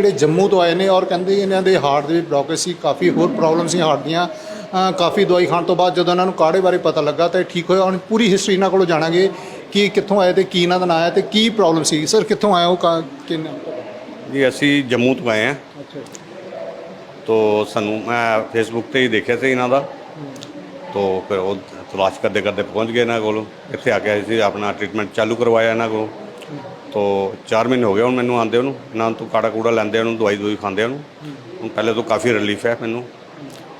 ਜਿਹੜੇ ਜੰਮੂ ਤੋਂ ਆਏ ਨੇ ਔਰ ਕਹਿੰਦੇ ਇਹਨਾਂ ਦੇ ਹਾਰਟ ਦੇ ਵਿੱਚ ਬਲੌਕੇਜ ਸੀ ਕਾਫੀ ਹੋਰ ਪ੍ਰੋਬਲਮ ਸੀ ਹਾਰਟ ਦੀਆਂ। ਕਾਫੀ ਦਵਾਈ ਖਾਣ ਤੋਂ ਬਾਅਦ ਜਦੋਂ ਇਹਨਾਂ ਨੂੰ ਕਾੜੇ ਬਾਰੇ ਪਤਾ ਲੱਗਾ ਤਾਂ ਠੀਕ ਹੋਇਆ। ਹੁਣ ਪੂਰੀ ਹਿਸਟਰੀ ਇਹਨਾਂ ਕੋਲੋਂ ਜਾਣਾਂਗੇ ਕਿ ਕਿੱਥੋਂ ਆਏ ਤੇ ਕੀ ਇਹਨਾਂ ਦਾ ਨਾਂ ਹੈ ਤੇ ਕੀ ਪ੍ਰੋਬਲਮ ਸੀ। ਸਰ ਕਿੱਥੋਂ ਆਏ ਹੋ? ਕਾ ਕਿੰਨਾ ਜੀ ਅਸੀਂ ਜੰਮੂ ਤੋਂ ਆਏ ਹਾਂ। ਅੱਛਾ। ਤੋ ਸਾਨੂੰ ਮੈਂ ਫੇਸਬੁੱਕ ਤੇ ਹੀ ਦੇਖਿਆ ਸੀ ਇਹਨਾਂ ਦਾ। ਤੋ ਫਿਰ ਉਹ ਤਲਾਸ਼ ਕਰਦੇ ਕਰਦੇ ਪਹੁੰਚ ਗਏ ਇਹਨਾਂ ਕੋਲ। ਇੱਥੇ ਆ ਕੇ ਅਸੀਂ ਆਪਣਾ ਟ੍ਰੀਟਮੈਂਟ ਚਾਲੂ ਕਰਵਾਇਆ ਇਹਨਾਂ ਕੋਲ। ਤੋ 4 ਮਹੀਨੇ ਹੋ ਗਏ ਹੁਣ ਮੈਨੂੰ ਆਂਦੇ ਉਹਨੂੰ ਇਹਨਾਂ ਤੋਂ ਕਾੜਾ ਕੂੜਾ ਲੈਂਦੇ ਉਹਨੂੰ ਦਵਾਈ ਦਵਾਈ ਖਾਂਦੇ ਉਹਨੂੰ। ਹੁਣ ਪਹਿਲੇ ਤੋਂ ਕਾਫੀ ਰਿਲੀਫ ਹੈ ਮੈਨੂੰ।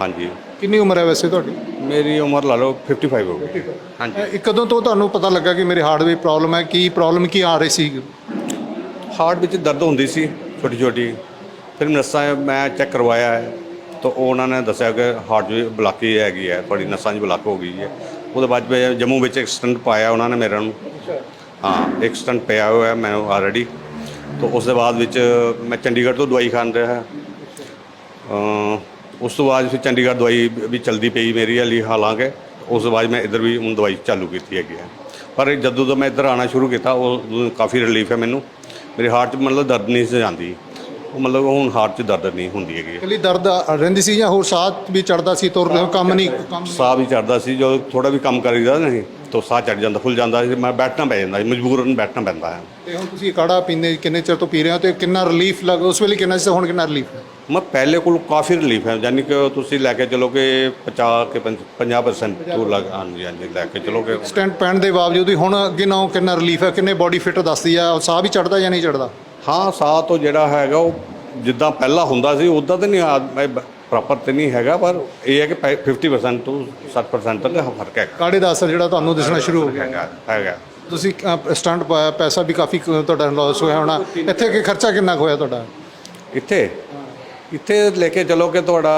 ਹਾਂਜੀ। ਕਿੰਨੀ ਉਮਰ ਹੈ ਵੈਸੇ ਤੁਹਾਡੀ? ਮੇਰੀ ਉਮਰ ਲਾ ਲਓ 55 ਹੋ ਗਈ। ਹਾਂਜੀ। ਇਹ ਕਦੋਂ ਤੋਂ ਤੁਹਾਨੂੰ ਪਤਾ ਲੱਗਾ ਕਿ ਮੇਰੇ ਹਾਰਟ ਵਿੱਚ ਪ੍ਰੋਬਲਮ ਹੈ? ਕੀ ਪ੍ਰੋਬਲਮ ਕੀ ਆ ਰਹੀ ਸੀ? ਹਾਰਟ ਵਿੱਚ ਦਰਦ ਹੁੰਦੀ ਸੀ ਛੋਟੀ ਛੋਟੀ। ਫਿਰ ਨਸਾਂ ਮੈਂ ਚੈੱਕ ਕਰਵਾਇਆ ਹੈ ਤਾਂ ਉਹ ਉਹਨਾਂ ਨੇ ਦੱਸਿਆ ਕਿ ਹਾਰਟ ਵਿੱਚ ਬਲਾਕੀ ਹੈਗੀ ਹੈ ਤੁਹਾਡੀ ਨਸਾਂ 'ਚ ਬਲਾਕ ਹੋ ਗਈ ਹੈ। ਉਹਦੇ ਬਾਅਦ ਜੰਮੂ ਵਿੱਚ ਇੱਕ ਸਟੰਟ ਪਾਇਆ ਉਹਨਾਂ ਨੇ ਮੇਰੇ ਨੂੰ। ਹਾਂ ਇੱਕ ਸਟੰਟ ਪਿਆ ਹੋਇਆ ਹੈ ਮੈਨੂੰ ਆਲਰੇਡੀ ਤਾਂ ਉਸ ਦੇ ਬਾਅਦ ਵਿੱਚ ਮੈਂ ਚੰਡੀਗੜ੍ਹ ਤੋਂ ਦਵਾਈ ਖਾਣ ਰਿਹਾ ਅ ਉਸ ਤੋਂ ਬਾਅਦ ਫਿਰ ਚੰਡੀਗੜ੍ਹ ਦਵਾਈ ਵੀ ਚਲਦੀ ਪਈ ਮੇਰੀ ਹਾਲੀ ਹਾਲਾਂਕਿ ਉਸ ਤੋਂ ਬਾਅਦ ਮੈਂ ਇੱਧਰ ਵੀ ਹੁਣ ਦਵਾਈ ਚਾਲੂ ਕੀਤੀ ਹੈਗੀ ਹੈ। ਪਰ ਜਦੋਂ ਤੋਂ ਮੈਂ ਇੱਧਰ ਆਉਣਾ ਸ਼ੁਰੂ ਕੀਤਾ ਉਹ ਕਾਫੀ ਰਿਲੀਫ ਹੈ ਮੈਨੂੰ। ਮੇਰੇ ਹਾਰਟ 'ਚ ਮਤਲਬ ਦਰਦ ਨਹੀਂ ਸੀ ਜਾਂਦੀ। ਉਹ ਮਤਲਬ ਹੁਣ ਹਾਰਟ 'ਚ ਦਰਦ ਨਹੀਂ ਹੁੰਦੀ ਹੈਗੀ। ਇਕੱਲੀ ਦਰਦ ਰਹਿੰਦੀ ਸੀ ਜਾਂ ਹੋਰ ਸਾਹ ਵੀ ਚੜਦਾ ਸੀ ਤੁਰ ਕੰਮ ਨਹੀਂ ਸਾਹ ਵੀ ਚੜਦਾ ਸੀ ਜਦੋਂ ਥੋੜਾ ਵੀ ਕੰਮ ਕਰੀਦਾ ਨਹੀਂ। ਤਾਂ ਸਾਹ ਚੜ ਜਾਂਦਾ ਫੁੱਲ ਜਾਂਦਾ ਸੀ ਮੈਂ ਬੈਠਣਾ ਪੈ ਜਾਂਦਾ ਸੀ ਮਜਬੂਰਨ ਬੈਠਣਾ ਪੈਂਦਾ ਹੈ। ਤੇ ਹੁਣ ਤੁਸੀਂ ਕਾੜਾ ਪੀਂਦੇ ਕਿੰਨੇ ਚਿਰ ਤੋਂ ਪੀ ਰਹੇ ਹੋ ਤੇ ਕਿੰਨਾ ਰਿਲੀਫ ਲੱਗ ਉਸ ਵੇਲੇ ਕਿੰਨਾ ਸੀ ਹੁਣ ਕਿੰਨਾ ਰਿਲੀਫ ਹੈ? ਮੈਂ ਪਹਿਲੇ ਕੋਲ ਕਾਫੀ ਰਿਲੀਫ ਹੈ ਯਾਨੀ ਕਿ ਤੁਸੀਂ ਲੈ ਕੇ ਚਲੋ ਕਿ 50 ਕੇ 50% ਤੋਂ ਲੱਗ ਹਾਂਜੀ ਹਾਂਜੀ ਲੈ ਕੇ ਚਲੋ ਕਿ ਸਟੈਂਟ ਪੈਣ ਦੇ ਬਾਵਜੂਦ ਵੀ ਹੁਣ ਅੱਗੇ ਨਾਲੋਂ ਕਿੰਨਾ ਰਿਲੀਫ ਹੈ ਕਿੰਨੇ ਬਾਡੀ ਫਿਟ ਦੱਸਦੀ ਆ ਸਾਹ ਵੀ ਚੜਦਾ ਜਾਂ ਨਹੀਂ ਚੜਦਾ ਹਾਂ ਸਾਹ ਤੋਂ ਜਿਹੜਾ ਹੈਗਾ ਉਹ ਜਿੱਦਾਂ ਪਹਿਲਾਂ ਹੁੰਦਾ ਸੀ ਉਦਾਂ ਤਾਂ ਨਹੀਂ ਪ੍ਰੋਪਰ ਤੇ ਨਹੀਂ ਹੈਗਾ ਪਰ ਇਹ ਹੈ ਕਿ ਪੈ- 50% ਤੋਂ 60% ਤੱਕ ਫ਼ਰਕ ਹੈਗਾ। ਕਾੜੇ ਦਾ ਅਸਰ ਜਿਹੜਾ ਤੁਹਾਨੂੰ ਦਿਸਣਾ ਸ਼ੁਰੂ ਹੋ ਗਿਆ। ਹੈਗਾ ਤੁਸੀਂ ਸਟੰਟ ਪਾਇਆ ਪੈਸਾ ਵੀ ਕਾਫੀ ਤੁਹਾਡਾ ਲਾਸ ਹੋਇਆ ਹੋਣਾ। ਇੱਥੇ ਕਿ ਖਰਚਾ ਕਿੰਨਾ ਹੋਇਆ ਤੁਹਾਡਾ? ਇੱਥੇ? ਇੱਥੇ ਲੈ ਕੇ ਚਲੋ ਕਿ ਤੁਹਾਡਾ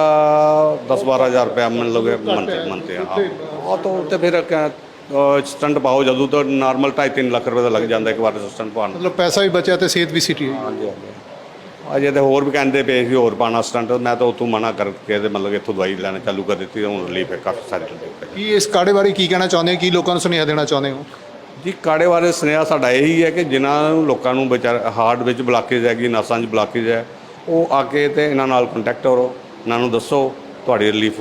10 12000 ਰੁਪਏ ਮੰਨ ਲਓਗੇ ਮੰਨਤੇ ਹਾਂ ਉਹ ਤਾਂ ਉੱਤੇ ਫਿਰ ਸਟੰਟ ਪਾਓ ਜਦੋਂ ਤਾਂ ਨਾਰਮਲ 2.5 3 ਲੱਖ ਰੁਪਏ ਦਾ ਲੱਗ ਜਾਂਦਾ ਇੱਕ ਵਾਰ ਸਟੰਟ ਪਾਉਣ। ਮਤਲਬ ਪੈਸਾ ਵੀ ਬਚਿਆ ਤੇ ਸਿਹਤ ਵੀ ਸਿੱਟੀ ਹਾਂਜੀ ਹਾਂਜੀ। ਅਜੇ ਤੇ ਹੋਰ ਵੀ ਕਹਿੰਦੇ ਪਏ ਸੀ ਹੋਰ ਪਾਣਾ ਸਟੰਟ ਮੈਂ ਤਾਂ ਉਤੋਂ ਮਨਾ ਕਰਕੇ ਤੇ ਮਤਲਬ ਇੱਥੋਂ ਦਵਾਈ ਲੈਣਾ ਚਾਲੂ ਕਰ ਦਿੱਤੀ ਹੁਣ ਰਿਲੀਫ ਹੈ ਕਾਫੀ ਸਾਰੇ ਹੈ ਕੀ ਇਸ ਕਾੜੇ ਬਾਰੇ ਕੀ ਕਹਿਣਾ ਚਾਹੁੰਦੇ ਹੋ? ਕੀ ਲੋਕਾਂ ਨੂੰ ਸੁਨੇਹਾ ਦੇਣਾ ਚਾਹੁੰਦੇ ਹੋ? ਜੀ ਕਾੜੇ ਬਾਰੇ ਸੁਨੇਹਾ ਸਾਡਾ ਇਹੀ ਹੈ ਕਿ ਜਿਨ੍ਹਾਂ ਨੂੰ ਲੋਕਾਂ ਨੂੰ ਵਿਚਾਰ ਹਾਰਟ ਵਿੱਚ ਬਲਾਕੇਜ ਹੈਗੀ ਨਸਾਂ 'ਚ ਬਲਾਕੇਜ ਹੈ ਉਹ ਆ ਕੇ ਤੇ ਇਹਨਾਂ ਨਾਲ ਕੰਟੈਕਟ ਕਰੋ ਇਹਨਾਂ ਨੂੰ ਦੱਸੋ ਤੁਹਾਡੀ ਰਿਲੀਫ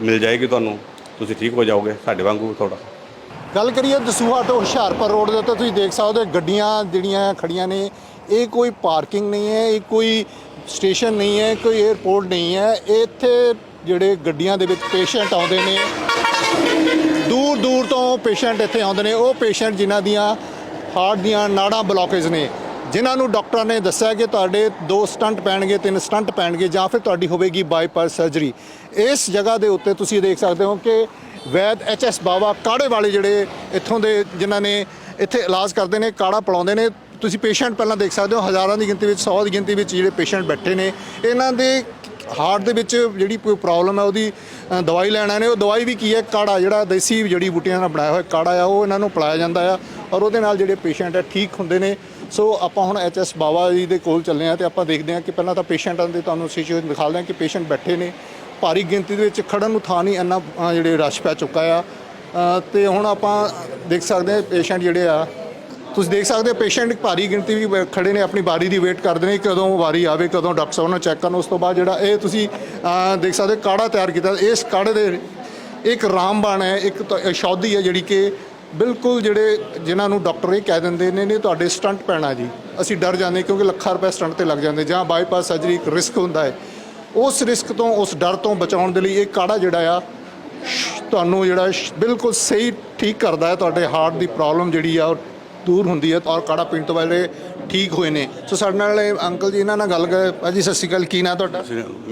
ਮਿਲ ਜਾਏਗੀ ਤੁਹਾਨੂੰ ਤੁਸੀਂ ਠੀਕ ਹੋ ਜਾਓਗੇ ਸਾਡੇ ਵਾਂਗੂ ਥੋੜਾ ਗੱਲ ਕਰੀਏ ਦਸੂਹਾ ਤੋਂ ਹੁਸ਼ਿਆਰਪੁਰ ਰੋਡ ਦੇ ਉੱਤੇ ਤੁਸੀਂ ਦੇਖ ਸਕਦੇ ਹੋ ਗੱਡੀਆਂ ਜਿਹੜੀਆਂ ਖੜੀਆਂ ਨੇ ਇਹ ਕੋਈ ਪਾਰਕਿੰਗ ਨਹੀਂ ਹੈ, ਇਹ ਕੋਈ ਸਟੇਸ਼ਨ ਨਹੀਂ ਹੈ, ਕੋਈ 에ਅਰਪੋਰਟ ਨਹੀਂ ਹੈ। ਇੱਥੇ ਜਿਹੜੇ ਗੱਡੀਆਂ ਦੇ ਵਿੱਚ ਪੇਸ਼ੈਂਟ ਆਉਂਦੇ ਨੇ, ਦੂਰ ਦੂਰ ਤੋਂ ਪੇਸ਼ੈਂਟ ਇੱਥੇ ਆਉਂਦੇ ਨੇ। ਉਹ ਪੇਸ਼ੈਂਟ ਜਿਨ੍ਹਾਂ ਦੀਆਂ ਹਾਰਟ ਦੀਆਂ ਨਾੜਾਂ ਬਲੌਕੇਜ ਨੇ। ਜਿਨ੍ਹਾਂ ਨੂੰ ਡਾਕਟਰਾਂ ਨੇ ਦੱਸਿਆ ਕਿ ਤੁਹਾਡੇ ਦੋ ਸਟੰਟ ਪੈਣਗੇ, ਤਿੰਨ ਸਟੰਟ ਪੈਣਗੇ, ਜਾਂ ਫਿਰ ਤੁਹਾਡੀ ਹੋਵੇਗੀ ਬਾਈਪਾਸ ਸਰਜਰੀ। ਇਸ ਜਗ੍ਹਾ ਦੇ ਉੱਤੇ ਤੁਸੀਂ ਦੇਖ ਸਕਦੇ ਹੋ ਕਿ ਵੈਦ ਐਚ ਐਸ ਬਾਵਾ ਕਾੜੇ ਵਾਲੇ ਜਿਹੜੇ ਇੱਥੋਂ ਦੇ ਜਿਨ੍ਹਾਂ ਨੇ ਇੱਥੇ ਇਲਾਜ ਕਰਦੇ ਨੇ, ਕਾੜਾ ਪਲਾਉਂਦੇ ਨੇ। ਤੁਸੀਂ ਪੇਸ਼ੈਂਟ ਪਹਿਲਾਂ ਦੇਖ ਸਕਦੇ ਹੋ ਹਜ਼ਾਰਾਂ ਦੀ ਗਿਣਤੀ ਵਿੱਚ 100 ਦੀ ਗਿਣਤੀ ਵਿੱਚ ਜਿਹੜੇ ਪੇਸ਼ੈਂਟ ਬੈਠੇ ਨੇ। ਇਹਨਾਂ ਦੇ ਹਾਰਟ ਦੇ ਵਿੱਚ ਜਿਹੜੀ ਕੋਈ ਪ੍ਰੋਬਲਮ ਹੈ ਉਹਦੀ ਦਵਾਈ ਲੈਣਾ ਨੇ। ਉਹ ਦਵਾਈ ਵੀ ਕੀ ਹੈ ਕਾੜਾ ਜਿਹੜਾ ਦੇਸੀ ਜੜੀ ਬੂਟੀਆਂ ਨਾਲ ਬਣਾਇਆ ਹੋਇਆ ਕਾੜਾ ਆ ਉਹ ਇਹਨਾਂ ਨੂੰ ਪਿਲਾਇਆ ਜਾਂਦਾ ਆ ਔਰ ਉਹਦੇ ਨਾਲ ਜਿਹੜੇ ਪੇਸ਼ੈਂਟ ਹੈ ਠੀਕ ਹੁੰਦੇ ਨੇ। ਸੋ ਆਪਾਂ ਹੁਣ ਐਚ ਐਸ ਬਾਵਾ ਜੀ ਦੇ ਕੋਲ ਚੱਲੇ ਆ ਤੇ ਆਪਾਂ ਦੇਖਦੇ ਹਾਂ ਕਿ ਪਹਿਲਾਂ ਤਾਂ ਪੇਸ਼ੈਂਟਾਂ ਦੇ ਤੁਹਾਨੂੰ ਸਿਚੁਏਸ਼ਨ ਦਿਖਾਉਂਦੇ ਹਾਂ ਕਿ ਪੇਸ਼ੈਂਟ ਬੈਠੇ ਨੇ। ਭਾਰੀ ਗਿਣਤੀ ਦੇ ਵਿੱਚ ਖੜਨ ਨੂੰ ਥਾਂ ਨਹੀਂ ਇੰਨਾ ਜਿਹੜੇ ਰਸ਼ ਪੈ ਚੁੱਕਾ ਆ। ਅ, ਤੇ ਹੁਣ ਆਪਾਂ ਦੇਖ ਸਕਦੇ ਹਾਂ ਪੇਸ਼ੈਂਟ ਜਿਹੜੇ ਆ ਤੁਸੀਂ ਦੇਖ ਸਕਦੇ ਹੋ ਪੇਸ਼ੈਂਟ ਭਾਰੀ ਗਿਣਤੀ ਵੀ ਬ- ਖੜੇ ਨੇ, ਆਪਣੀ ਵਾਰੀ ਦੀ ਵੇਟ ਕਰਦੇ ਨੇ ਕਦੋਂ ਵਾਰੀ ਆਵੇ, ਕਦੋਂ ਡਾਕਟਰ ਸਾਹਿਬ ਨੂੰ ਚੈੱਕ ਕਰਨ। ਉਸ ਤੋਂ ਬਾਅਦ ਜਿਹੜਾ ਇਹ ਤੁਸੀਂ ਦੇਖ ਸਕਦੇ ਹੋ ਕਾੜਾ ਤਿਆਰ ਕੀਤਾ। ਇਸ ਕਾੜੇ ਦੇ ਇੱਕ ਰਾਮਬਾਣ ਹੈ, ਇੱਕ ਤਾਂ ਹੈ ਜਿਹੜੀ ਕਿ ਬਿਲਕੁਲ ਜਿਹੜੇ ਜਿਨ੍ਹਾਂ ਨੂੰ ਡਾਕਟਰ ਇਹ ਕਹਿ ਦਿੰਦੇ ਨੇ ਨੇ ਤੁਹਾਡੇ ਸਟੰਟ ਪੈਣਾ ਜੀ। ਅਸੀਂ ਡਰ ਜਾਂਦੇ ਕਿਉਂਕਿ ਲੱਖਾਂ ਰੁਪਏ ਸਟੰਟ ਤੇ ਲੱਗ ਜਾਂਦੇ, ਜਾਂ ਬਾਈਪਾਸ ਸਰਜਰੀ ਇੱਕ ਰਿਸਕ ਹੁੰਦਾ ਹੈ। ਉਸ ਰਿਸਕ ਤੋਂ, ਉਸ ਡਰ ਤੋਂ ਬਚਾਉਣ ਦੇ ਲਈ ਇਹ ਕਾੜਾ ਜਿਹੜਾ ਆ ਤੁਹਾਨੂੰ ਜਿਹੜਾ ਬਿਲਕੁਲ ਸਹੀ ਠੀਕ ਕਰਦਾ ਹੈ। ਤੁਹਾਡੇ ਹਾਰਟ ਦੀ ਪ੍ਰੋਬਲਮ ਜਿਹੜੀ ਆ, ਉਹ ਦੂਰ ਹੁੰਦੀ ਹੈ ਔਰ ਕਾੜਾ ਪੀਣ ਤੋਂ ਬਾਅਦ ਜਿਹੜੇ ਠੀਕ ਹੋਏ ਨੇ ਸੋ ਸਾਡੇ ਨਾਲ ਇਹ ਅੰਕਲ ਜੀ ਇਹਨਾਂ ਨਾਲ ਗੱਲ ਕਰ ਭਾਜੀ ਸਤਿ ਸ਼੍ਰੀ ਅਕਾਲ ਕੀ ਨਾਂ ਤੁਹਾਡਾ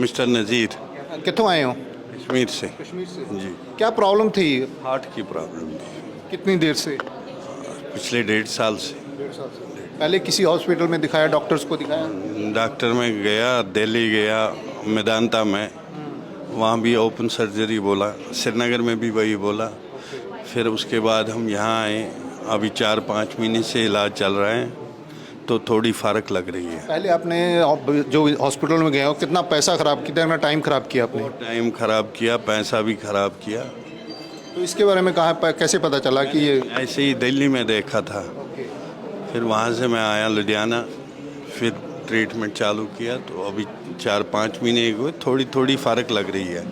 मिस्टर नज़ीर ਕਿੱਥੋਂ ਆਏ ਹੋ कश्मीर से कश्मीर से जी क्या प्रॉब्लम थी हार्ट की प्रॉब्लम थी कितनी देर से पिछले डेढ़ साल से पहले किसी हॉस्पिटल में दिखाया डॉक्टर्स को दिखाया डॉक्टर में गया दिल्ली गया मेदांता में वहाँ भी ओपन सर्जरी बोला श्रीनगर में भी वही बोला फिर उसके बाद हम यहाँ आए अभी चार पाँच महीने से इलाज चल रहा है तो थोड़ी फ़र्क लग रही है। पहले आपने जो हॉस्पिटल में गए हो कितना पैसा खराब किया कितना टाइम खराब किया आपने? टाइम ख़राब किया पैसा भी ख़राब किया। तो इसके बारे में कहा कैसे पता चला कि ये ऐसे ही दिल्ली में देखा था। फिर वहाँ से मैं आया लुधियाना फिर ट्रीटमेंट चालू किया तो अभी चार पाँच महीने हुए थोड़ी थोड़ी फ़र्क लग रही है।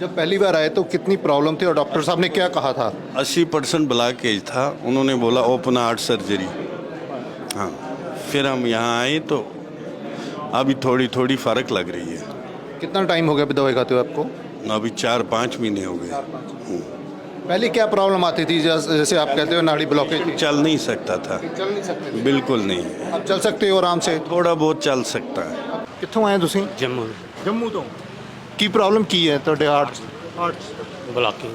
जब पहली बार आए तो कितनी प्रॉब्लम थी और डॉक्टर साहब ने क्या कहा था अस्सी परसेंट ब्लॉकेज था उन्होंने बोला ओपन हार्ट सर्जरी हाँ फिर हम यहाँ आए तो अभी थोड़ी थोड़ी फ़र्क लग रही है कितना टाइम हो गया अभी दवाई खाते हुए आपको अभी चार पाँच महीने हो गए पहले क्या प्रॉब्लम आती थी जैस- जैसे आप कहते हो नाड़ी ब्लॉकेज थी चल नहीं सकता था चल नहीं सकते बिल्कुल नहीं अब चल सकते हो आराम से थोड़ा बहुत चल सकता है ਕਿੱਥੋਂ ਆਏ ਤੁਸੀਂ ਜੰਮੂ ਜੰਮੂ ਤੋਂ ਕੀ ਪ੍ਰੋਬਲਮ ਕੀ ਹੈ ਤੁਹਾਡੇ ਹਾਰਟ ਹਾਰਟ ਬਲਾਕਿੰਗ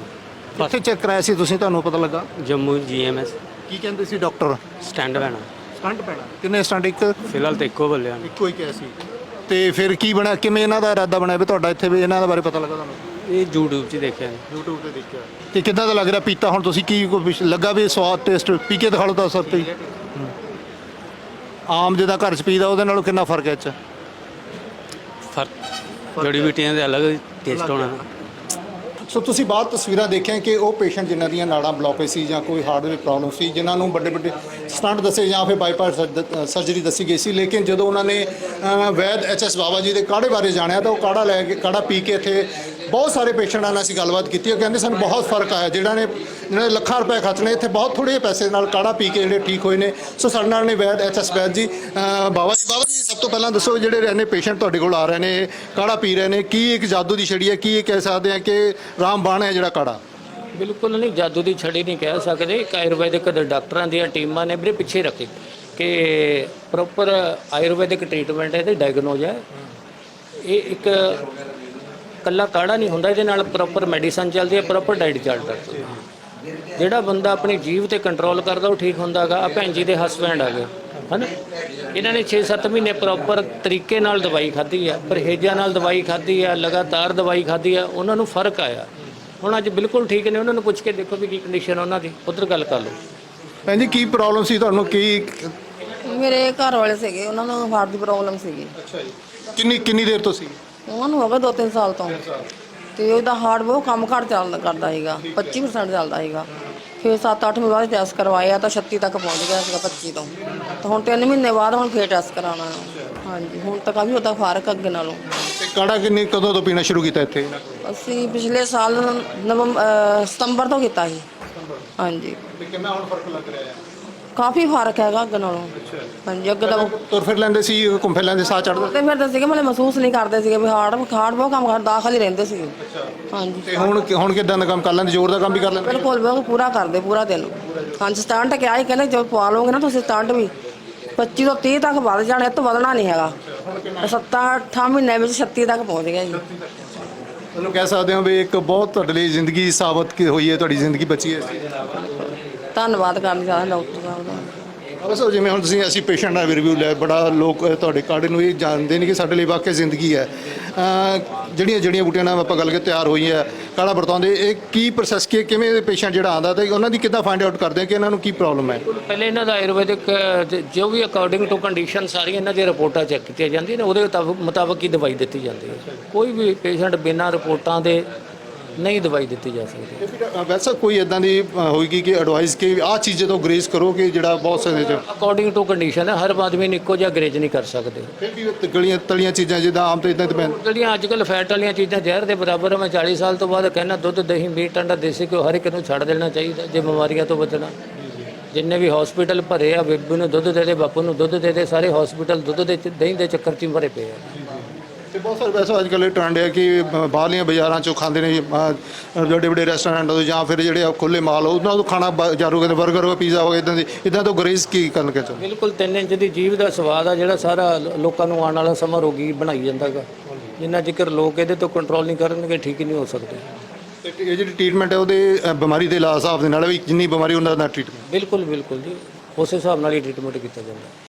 ਕਿੱਥੇ ਚੈੱਕ ਕਰਾਇਆ ਸੀ ਤੁਸੀਂ? ਤੁਹਾਨੂੰ ਪਤਾ ਲੱਗਾ? ਜੰਮੂ ਜੀਐਮਐਸ ਕੀ ਕਹਿੰਦੇ ਸੀ ਡਾਕਟਰ ਸਟੈਂਡ ਲੈਣਾ ਸਟੰਟ ਪੈਣਾ ਕਿੰਨੇ ਸਟੰਟ ਇੱਕ ਫਿਲਹਾਲ ਤਾਂ ਇੱਕੋ ਬੱਲਿਆ ਨੇ ਇੱਕੋ ਹੀ ਕਿਹਾ ਸੀ। ਤੇ ਫਿਰ ਕੀ ਬਣਾ ਕਿਵੇਂ ਇਹਨਾਂ ਦਾ ਇਰਾਦਾ ਬਣਿਆ ਵੀ ਤੁਹਾਡਾ ਇੱਥੇ ਵੀ ਇਹਨਾਂ ਦੇ ਬਾਰੇ ਪਤਾ ਲੱਗਾ ਤੁਹਾਨੂੰ? ਇਹ YouTube 'ਚ ਦੇਖਿਆ ਨੇ YouTube ਤੇ ਦੇਖਿਆ। ਤੇ ਕਿੱਦਾਂ ਦਾ ਲੱਗ ਰਿਹਾ ਪੀਤਾ? ਹੁਣ ਤੁਸੀਂ ਕੀ ਕੋਈ ਵਿਸ਼- ਲੱਗਾ ਵੀ ਸਵਾਦ ਟੇਸਟ ਪੀ ਕੇ ਦਿਖਾ ਲਓ ਤਾਂ ਸਰ ਤੇ ਆਮ ਜਿਹਦਾ ਘਰ ਚ ਪੀਦਾ ਉਹਦੇ ਨਾਲੋਂ ਕਿੰਨਾ ਫ਼ਰਕ ਹੈ ਇਹ ਚ? ਫ਼ਰਕ ਜੜੀ ਬੂਟੀਆਂ ਦੇ ਅਲੱਗ ਟੇਸਟ ਹੋਣਾ। ਸੋ ਤੁਸੀਂ ਬਾਹਰ ਤਸਵੀਰਾਂ ਦੇਖਿਆ ਕਿ ਉਹ ਪੇਸ਼ੈਂਟ ਜਿਨ੍ਹਾਂ ਦੀਆਂ ਨਾੜਾਂ ਬਲੌਕੇਜ ਸੀ ਜਾਂ ਕੋਈ ਹਾਰਟ ਦੀ ਪ੍ਰੋਬਲਮ ਸੀ ਜਿਨ੍ਹਾਂ ਨੂੰ ਵੱਡੇ ਵੱਡੇ ਸਟੰਟ ਦੱਸੇ ਜਾਂ ਫਿਰ ਬਾਈਪਾਸ ਸਰਜਰੀ ਦੱਸੀ ਗਈ ਸੀ ਲੇਕਿਨ ਜਦੋਂ ਉਹਨਾਂ ਨੇ ਵੈਦ ਐਚਐਸ ਬਾਬਾ ਜੀ ਦੇ ਕਾੜੇ ਬਾਰੇ ਜਾਣਿਆ ਤਾਂ ਉਹ ਕਾੜਾ ਲੈ ਕੇ ਕਾੜਾ ਪੀ ਕੇ ਇੱਥੇ ਬਹੁਤ ਸਾਰੇ ਪੇਸ਼ੈਂਟਾਂ ਨਾਲ ਅਸੀਂ ਗੱਲਬਾਤ ਕੀਤੀ, ਉਹ ਕਹਿੰਦੇ ਸਾਨੂੰ ਬਹੁਤ ਫ਼ਰਕ ਆਇਆ, ਜਿਹੜਾ ਨੇ ਜਿਹਨਾਂ ਨੇ ਲੱਖਾਂ ਰੁਪਏ ਖਰਚਣੇ ਇੱਥੇ ਬਹੁਤ ਥੋੜੇ ਪੈਸੇ ਨਾਲ ਕਾੜਾ ਪੀ ਕੇ ਜਿਹੜੇ ਠੀਕ ਹੋਏ ਨੇ। ਸੋ ਸਾਡੇ ਨਾਲ ਨੇ ਵੈਦ ਐਚਐਸ ਵੈਦ ਜੀ ਬਾਬਾ ਜੀ ਬਾਬਾ ਜੀ, ਸਭ ਤੋਂ ਪਹਿਲਾਂ ਦੱਸੋ ਜਿਹੜੇ ਰਹਿੰਦੇ ਪੇਸ਼ੈਂਟ ਤੁਹਾਡੇ ਕੋਲ ਆ ਰਹੇ ਨੇ, ਕਾੜਾ ਪੀ ਰਹੇ ਨੇ, ਕੀ ਇੱਕ ਜਾਦੂ ਦੀ ਛੜੀ ਹੈ, ਕੀ ਇਹ ਕਹਿ ਸਕਦੇ ਆ ਕਿ ਰਾਮਬਾਣ ਹੈ ਜਿਹੜਾ ਕਾੜਾ? ਬਿਲਕੁਲ ਨਹੀਂ, ਜਾਦੂ ਦੀ ਛੜੀ ਨਹੀਂ ਕਹਿ ਸਕਦੇ। ਇੱਕ ਆਯੁਰਵੈਦਿਕ ਡਾਕਟਰਾਂ ਦੀਆਂ ਟੀਮਾਂ ਨੇ ਵੀਰੇ ਪਿੱਛੇ ਰੱਖੀ ਕਿ ਪ੍ਰੋਪਰ ਆਯੁਰਵੈਦਿਕ ਟ੍ਰੀਟਮੈਂਟ ਹੈ, ਇਹਦੇ ਡਾਇਗਨੋਜ਼ ਹੈ। ਇਹ ਇੱਕ ਕੱਲਾ ਕਾੜਾ ਨਹੀਂ ਹੁੰਦਾ ਇਹਦੇ ਨਾਲ ਪ੍ਰੋਪਰ ਮੈਡੀਸਨ ਚੱਲਦੀ ਹੈ ਪ੍ਰੋਪਰ ਡਾਈਟ ਚੱਲਦਾ। ਜਿਹੜਾ ਬੰਦਾ ਆਪਣੀ ਜੀਵ ਤੇ ਕੰਟਰੋਲ ਕਰਦਾ ਉਹ ਠੀਕ ਹੁੰਦਾਗਾ ਆ ਭੈਣ ਜੀ ਦੇ ਹਸਬੈਂਡ ਆ ਗਏ ਹਨਾ? ਇਹਨਾਂ ਨੇ 6-7 ਮਹੀਨੇ ਪ੍ਰੋਪਰ ਤਰੀਕੇ ਨਾਲ ਦਵਾਈ ਖਾਧੀ ਆ ਪਰਹੇਜ਼ਾਂ ਨਾਲ ਦਵਾਈ ਖਾਧੀ ਆ ਲਗਾਤਾਰ ਦਵਾਈ ਖਾਧੀ ਆ ਉਹਨਾਂ ਨੂੰ ਫ਼ਰਕ ਆਇਆ। ਹੁਣ ਅੱਜ ਬਿਲਕੁਲ ਠੀਕ ਨੇ ਉਹਨਾਂ ਨੂੰ ਪੁੱਛ ਕੇ ਦੇਖੋ ਵੀ ਕੀ ਕੰਡੀਸ਼ਨ ਉਹਨਾਂ ਦੀ ਉਧਰ ਗੱਲ ਕਰ ਲਓ। ਭੈਣ ਜੀ ਕੀ ਪ੍ਰੋਬਲਮ ਸੀ ਤੁਹਾਨੂੰ? ਕੀ ਮੇਰੇ ਘਰ ਵਾਲੇ ਸੀਗੇ ਉਹਨਾਂ ਨੂੰ ਹਾਰਟ ਦੀ ਪ੍ਰੋਬਲਮ ਸੀਗੀ। ਅੱਛਾ ਜੀ। ਕਿੰਨੀ ਕਿੰਨੀ ਦੇਰ ਤੋਂ ਸੀ? ਉਹਨਾਂ ਨੂੰ ਹੋ ਗਿਆ 2-3 ਸਾਲ ਤੋਂ। ਤੇ ਉਹਦਾ ਹਾਰਟ ਬਹੁਤ ਕੰਮ ਘੱਟ ਚੱਲਦਾ ਕਰਦਾ ਸੀਗਾ। 25% ਚੱਲਦਾ ਸੀਗਾ। ਫਿਰ 7-8 ਮਹੀਨੇ ਬਾਅਦ ਟੈਸਟ ਕਰਵਾਇਆ ਤਾਂ 36 ਤੱਕ ਪਹੁੰਚ ਗਿਆ ਸੀਗਾ 25 ਤੋਂ। ਤਾਂ ਹੁਣ 3 ਮਹੀਨੇ ਬਾਅਦ ਹੁਣ ਫੇਰ ਟੈਸਟ ਕਰਾਉਣਾ। ਹਾਂਜੀ ਹੁਣ ਤਾਂ ਕਾਫੀ ਉਹਦਾ ਫ਼ਰਕ ਅੱਗੇ ਨਾਲੋਂ। ਤੇ ਕਾੜਾ ਕਿੰਨੀ ਕਦੋਂ ਤੋਂ ਪੀਣਾ ਸ਼ੁਰੂ ਕੀਤਾ ਇੱਥੇ? ਅਸੀਂ ਪਿਛਲੇ ਸਾਲ ਨਵੰਬਰ ਸਤੰਬਰ ਤੋਂ ਕੀਤਾ ਸੀ। ਹਾਂਜੀ। ਤੇ ਕਿੰਨਾ ਹੁਣ ਫ਼ਰਕ ਲੱਗ ਰਿਹਾ ਹੈ? ਕਾਫੀ ਫ਼ਰਕ ਹੈਗਾ ਅੱਗੇ ਨਾਲੋਂ। ਹਾਂਜੀ ਅੱਗੇ ਦਾ ਤੁਰ ਫਿਰ ਲੈਂਦੇ ਸੀ ਘੁੰਮ ਫਿਰ ਲੈਂਦੇ ਸਾਹ ਚੜਦਾ ਤੇ ਫਿਰ ਸੀਗੇ ਮਤਲਬ ਮਹਿਸੂਸ ਨਹੀਂ ਕਰਦੇ ਸੀਗੇ ਵੀ ਹਾਰਟ ਹਾਰਟ ਬਹੁਤ ਕੰਮ ਕਰ ਦਾਖਲ ਹੀ ਰਹਿੰਦੇ ਸੀਗੇ। ਹਾਂਜੀ। ਤੇ ਹੁਣ ਹੁਣ ਕਿਦਾਂ ਦਾ ਕੰਮ ਕਰ ਲੈਂਦੇ ਜ਼ੋਰ ਦਾ ਕੰਮ ਵੀ ਕਰ ਲੈਂਦੇ? ਬਿਲਕੁਲ ਬਿਲਕੁਲ ਪੂਰਾ ਕਰਦੇ ਪੂਰਾ ਦਿਨ। ਹਾਂਜੀ ਸਟੰਟ ਕਿਹਾ ਹੀ ਕਹਿੰਦੇ ਜੋ ਪਵਾ ਲਓਗੇ ਨਾ ਤੁਸੀਂ ਸਟੰਟ ਵੀ 25 ਤੋਂ 30 ਤੱਕ ਵੱਧ ਜਾਣਾ ਇਹ ਤੋਂ ਵਧਣਾ ਨਹੀਂ ਹੈਗਾ। 7-8 ਮਹੀਨੇ ਵਿੱਚ 36 ਤੱਕ ਪਹੁੰਚ ਗਿਆ ਜੀ। ਤੁਹਾਨੂੰ ਕਹਿ ਸਕਦੇ ਹਾਂ ਵੀ ਇੱਕ ਬਹੁਤ ਤੁਹਾਡੇ ਲਈ ਜ਼ਿੰਦਗੀ ਸਾਬਤ ਕੀ ਹੋਈ ਹੈ ਤੁਹਾਡੀ ਜ਼ਿੰਦਗੀ ਬਚੀ ਹੈ ਧੰਨਵਾਦ ਕਰਨਾ ਚਾਹੁੰਦਾ ਡਾਕਟਰ ਸਾਹਿਬ ਦਾ। ਬਸ ਉਹ ਜਿਵੇਂ ਹੁਣ ਤੁਸੀਂ ਅਸੀਂ ਪੇਸ਼ੈਂਟ ਦਾ ਰਿਵਿਊ ਲਿਆ ਬੜਾ ਲੋਕ ਤੁਹਾਡੇ ਕਾੜੇ ਨੂੰ ਇਹ ਜਾਣਦੇ ਨੇ ਕਿ ਸਾਡੇ ਲਈ ਵਾਕਿਆ ਜ਼ਿੰਦਗੀ ਹੈ। ਜਿਹੜੀਆਂ ਜੜੀਆਂ ਬੂਟੀਆਂ ਨਾਲ ਆਪਾਂ ਗੱਲ ਕੇ ਤਿਆਰ ਹੋਈ ਹੈ ਕਾੜਾ ਵਰਤਾਉਂਦੇ ਇਹ ਕੀ ਪ੍ਰੋਸੈਸ ਕੀ ਕਿਵੇਂ ਪੇਸ਼ੈਂਟ ਜਿਹੜਾ ਆਂਦਾ ਤੇ ਉਹਨਾਂ ਦੀ ਕਿੱਦਾਂ ਫਾਈਂਡ ਆਊਟ ਕਰਦੇ ਆ ਕਿ ਇਹਨਾਂ ਨੂੰ ਕੀ ਪ੍ਰੋਬਲਮ ਹੈ? ਪਹਿਲੇ ਇਹਨਾਂ ਦਾ ਆਯੁਰਵੈਦਿਕ ਜ- ਵੀ ਅਕੋਰਡਿੰਗ ਟੂ ਕੰਡੀਸ਼ਨ ਸਾਰੀਆਂ ਇਹਨਾਂ ਦੀਆਂ ਰਿਪੋਰਟਾਂ ਚੈੱਕ ਕੀਤੀਆਂ ਜਾਂਦੀਆਂ ਨੇ ਉਹਦੇ ਮੁਤਾਬਕ ਮੁਤਾਬਕ ਹੀ ਦਵਾਈ ਦਿੱਤੀ ਜਾਂਦੀ ਹੈ। ਕੋਈ ਵੀ ਪੇਸ਼ੈਂਟ ਬਿਨਾਂ ਰਿਪੋਰਟਾਂ ਦੇ ਨਹੀਂ ਦਵਾਈ ਦਿੱਤੀ ਜਾ ਸਕਦੀ। ਵੈਸਾ ਕੋਈ ਇਦਾਂ ਦੀ ਅ, ਹੋਏਗੀ ਕਿ ਐਡਵਾਈਸ ਕਿ ਆਹ ਚੀਜ਼ਾਂ ਤੋਂ ਗਰੇਜ਼ ਕਰੋ ਕਿ ਜਿਹੜਾ ਬਹੁਤ ਸਾਰੇ ਚ ਅਕੋਰਡਿੰਗ ਟੂ ਕੰਡੀਸ਼ਨ ਹੈ ਹਰ ਆਦਮੀ ਨੂੰ ਇੱਕੋ ਜਿਹਾ ਗਰੇਜ ਨਹੀਂ ਕਰ ਸਕਦੇ। ਫਿਰ ਵੀ ਉਹ ਗਲੀਆਂ ਤਲੀਆਂ ਚੀਜ਼ਾਂ ਜਿੱਦਾਂ ਆਮ ਤੋਂ ਇਦਾਂ ਤੇ ਪੈਣ ਜਿਹੜੀਆਂ ਅੱਜ ਕੱਲ੍ਹ ਫੈਟ ਵਾਲੀਆਂ ਚੀਜ਼ਾਂ ਜ਼ਹਿਰ ਦੇ ਬਰਾਬਰ ਆ, ਮੈਂ 40 ਸਾਲ ਤੋਂ ਬਾਅਦ ਕਹਿੰਦਾ ਦੁੱਧ ਦਹੀਂ ਮੀਟ ਅੰਡਾ ਦੇਸੀ ਘਿਓ ਹਰ ਇੱਕ ਨੂੰ ਛੱਡ ਦੇਣਾ ਚਾਹੀਦਾ ਜੇ ਬਿਮਾਰੀਆਂ ਤੋਂ ਬਚਣਾ। ਜਿੰਨੇ ਵੀ ਹਸਪੀਟਲ ਭਰੇ ਆ ਬੇਬੂ ਨੂੰ ਦੁੱਧ ਦੇ ਦੇ ਬਾਪੂ ਨੂੰ ਦੁੱਧ ਦੇ ਦੇ ਸਾਰੇ ਹਸਪੀਟਲ ਦੁੱਧ ਦੇ ਚ- ਦਹੀਂ ਦੇ ਚੱਕਰ 'ਚ ਹੀ ਭਰੇ ਪਏ ਆ। ਤੇ ਬਹੁਤ ਸਾਰੇ ਵੈਸੇ ਅੱਜ ਕੱਲ੍ਹ ਇਹ ਟ੍ਰੈਂਡ ਹੈ ਕਿ ਬ- ਬਾਹਰਲੀਆਂ ਬਾਜ਼ਾਰਾਂ ਚੋਂ ਖਾਂਦੇ ਨੇ ਵੱਡੇ ਵੱਡੇ ਰੈਸਟੋਰੈਂਟ ਤੋਂ ਜਾਂ ਫਿਰ ਜਿਹੜੇ ਖੁੱਲੇ ਮਾਲ ਉਹਨਾਂ ਤੋਂ ਖਾਣਾ ਬਾਜ਼ਾਰੋਂ ਕਹਿੰਦੇ 버ਗਰ ਹੋ ਪੀਜ਼ਾ ਹੋ ਇਦਾਂ ਦੀ ਇਦਾਂ ਤੋਂ ਗਰੇਜ਼ ਕੀ ਕਰਨ ਕੇ ਚਾਹੁੰਦੇ ਬਿਲਕੁਲ 3 ਇੰਚ ਦੀ ਜੀਭ ਦਾ ਸਵਾਦ ਆ ਜਿਹੜਾ ਸਾਰਾ ਲ- ਲੋਕਾਂ ਨੂੰ ਆਉਣ ਵਾਲਾ ਸਮਾਂ ਰੋਗੀ ਬਣਾਈ ਜਾਂਦਾਗਾ ਜਿੰਨਾ ਜ਼ਿਕਰ ਲੋਕ ਇਹਦੇ ਤੋਂ ਕੰਟਰੋਲ ਨਹੀਂ ਕਰਨਗੇ ਠੀਕ ਹੀ ਨਹੀਂ ਹੋ ਸਕਦੇ। ਤੇ ਇਹ ਜਿਹੜੀ ਟ੍ਰੀਟਮੈਂਟ ਹੈ ਉਹਦੇ ਅ, ਬਿਮਾਰੀ ਦੇ ਇਲਾਜ ਹਿਸਾਬ ਦੇ ਨਾਲ ਵੀ ਜਿੰਨੀ ਬਿਮਾਰੀ ਉਹਨਾਂ ਦਾ ਟ੍ਰੀਟਮੈਂਟ ਬਿਲਕੁਲ ਬਿਲਕੁਲ ਜੀ। ਉਸ ਹਿਸਾਬ ਨਾਲ ਹੀ ਟ੍ਰੀਟਮੈਂਟ ਕੀਤਾ ਜਾਂਦਾ।